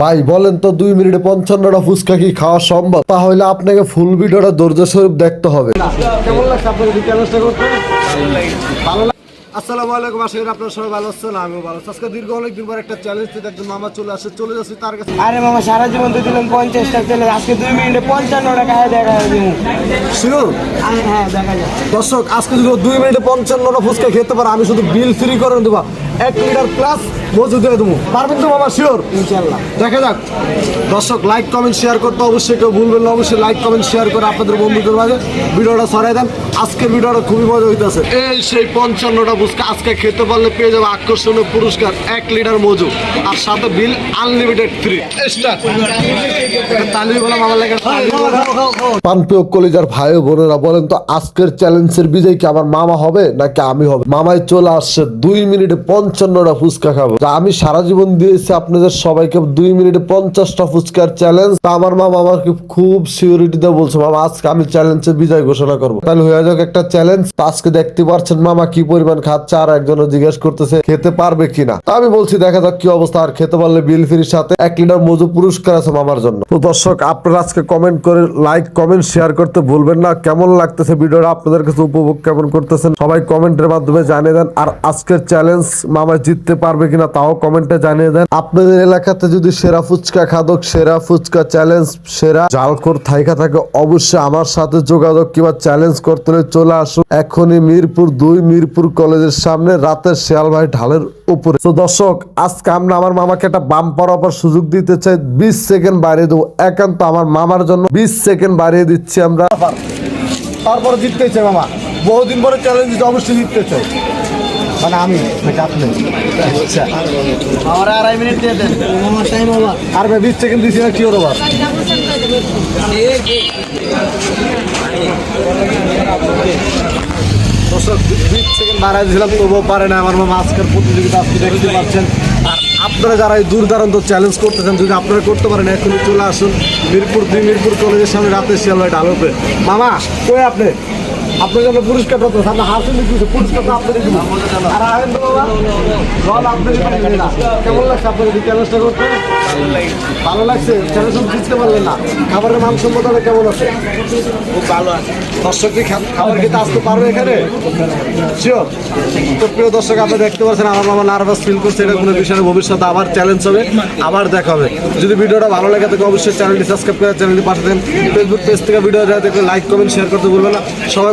ভাই বলেন তো দুই মিনিটে পঞ্চান্নটা ফুচকা কি খাওয়া সম্ভব? তাহলে আপনাকে ফুল ভিডিওটা ধৈর্য স্বরূপ দেখতে হবে। কেমন লাগছে ভালো আসসালামু আলাইকুম আশা করি আপনারা সবাই ভালো আছেন আমিও ভালো আছি। আজকে দীর্ঘ অনেকদিন পর একটা চ্যালেঞ্জ দিতে একজন মামা চলে আসে চলে যাচ্ছি তার কাছে। আরে মামা সারা জীবন তো দিলাম পঞ্চাশ টাকা তেলে আজকে দুই মিনিটে পঞ্চান্ন টাকা দেখা দিব শিওর হ্যাঁ দেখা যায় দর্শক আজকে যদি দুই মিনিটে পঞ্চান্নটা ফুচকা খেতে পারে আমি শুধু বিল ফ্রি করে দেবো। এক লিটার প্লাস মজুদ দিয়ে দেবো। পারবেন তো মামা শিওর ইনশাল্লাহ দেখা যাক। দর্শক লাইক কমেন্ট শেয়ার করতে অবশ্যই কেউ ভুলবেন না। অবশ্যই লাইক কমেন্ট শেয়ার করে আপনাদের বন্ধুদের মাঝে ভিডিওটা ছড়াই দেন। আজকের ভিডিওটা খুবই মজা হইতেছে। এই সেই পঞ্চান্নটা ফুচকা আজকে খেতে পারলে পেয়ে যাবে আকর্ষণীয় পুরস্কার এক লিটার মজু আর সাথে বিল আনলিমিটেড ফ্রি পানপ্রিয় কলিজার ভাই ও বোনেরা বলেন তো আজকের চ্যালেঞ্জের বিজয় কি আমার মামা হবে নাকি আমি হবে? মামায় চলে আসছে দুই মিনিটে পঞ্চান্নটা ফুচকা খাব। আমি সারা জীবন দিয়েছি আপনাদের সবাইকে দুই মিনিটে পঞ্চাশটা ফুচকার চ্যালেঞ্জ তা আমার মামা আমাকে খুব সিউরিটি দিয়ে বলছে, মামা, আজকে আমি চ্যালেঞ্জের বিজয় ঘোষণা করব। তাহলে হয়ে যাক একটা চ্যালেঞ্জ আজকে দেখতে পাচ্ছেন মামা কি পরিমাণ খাচ্ছে, আর একজনও জিজ্ঞেস করতেছে, খেতে পারবে কিনা? তা আমি বলছি, দেখা যাক কি অবস্থা, আর খেতে পারলে বিল ফ্রির সাথে এক লিটার মজু পুরস্কার আছে মামার জন্য। তো দর্শক, আপনারা আজকে কমেন্ট করে লাইক কমেন্ট শেয়ার করতে ভুলবেন না। কেমন লাগতেছে ভিডিওটা, আপনাদের কাছে উপভোগ কেমন করতেছেন, সবাই কমেন্টের মাধ্যমে জানিয়ে দেন। আর আজকের চ্যালেঞ্জ মামা জিততে পারবে কিনা তাও কমেন্টে জানিয়ে দেন। আপনাদের এলাকাতে যদি সেরা ফুচকা খাদক, সেরা ফুচকা চ্যালেঞ্জ সেরা জালকোর থাইকা থাকে, অবশ্যই আমার সাথে যোগাযোগ কিংবা চ্যালেঞ্জ করতে হলে চলে আসুন। এখনই মিরপুর দুই, মিরপুর কলেজের সামনে, রাতের শেয়াল ভাই ঢালের উপরে। তো দর্শক, আজকে আমরা আমার মামাকে একটা বাম্পার অফার সুযোগ দিতে চাই। বিশ সেকেন্ড বাড়িয়ে দেবো। একান্ত আমার মামার জন্য বিশ সেকেন্ড বাড়িয়ে দিচ্ছি আমরা। তারপরে জিততে চাই মামা। বহুদিন পরে চ্যালেঞ্জ অবশ্যই জিততে চাই। মানে আমি নাকি আপনি। আচ্ছা। আমার আড়াই মিনিট দিয়ে দেন। আমার টাইম ওভার আর ভাই বিশ সেকেন্ড দিচ্ছি না কি বা দর্শক বিশ সেকেন্ড বাড়াই দিয়েছিলাম তবুও পারে না আমার আজকের প্রতিযোগিতা আপনি দেখতে পাচ্ছেন। আর আপনারা যারা এই দূর দারান্ত চ্যালেঞ্জ চান যদি আপনারা করতে পারেন এখনই চলে আসুন। মিরপুর দুই মিরপুর কলেজের সামনে রাতের শিয়াল ভাই ঢালবে মামা কই আপনি? আপনার জন্য পুরস্কার কত সামনে হাসিন দিচ্ছে পুরস্কার তো আপনারই দিব। আর আহেন বাবা জল পাঠিয়ে দিলাম। কেমন লাগছে আপনাদের এই চ্যালেঞ্জটা করতে ভালো লাগছে। চ্যালেঞ্জ জিততে পারলেন না। খাবারের মান সম্পদটা কেমন আছে? খুব ভালো আছে। দর্শক কি খাবার খেতে আসতে পারবে এখানে? শিওর তো প্রিয় দর্শক আপনি দেখতে পাচ্ছেন আমার মামা নার্ভাস ফিল করছে এটা কোনো বিষয়ে ভবিষ্যতে আবার চ্যালেঞ্জ হবে আবার দেখা হবে। যদি ভিডিওটা ভালো লাগে থাকে অবশ্যই চ্যানেলটি সাবস্ক্রাইব করে চ্যানেলটি পাঠাতেন ফেসবুক পেজ থেকে ভিডিও দেখলে লাইক কমেন্ট শেয়ার করতে ভুলবেন না। সবাই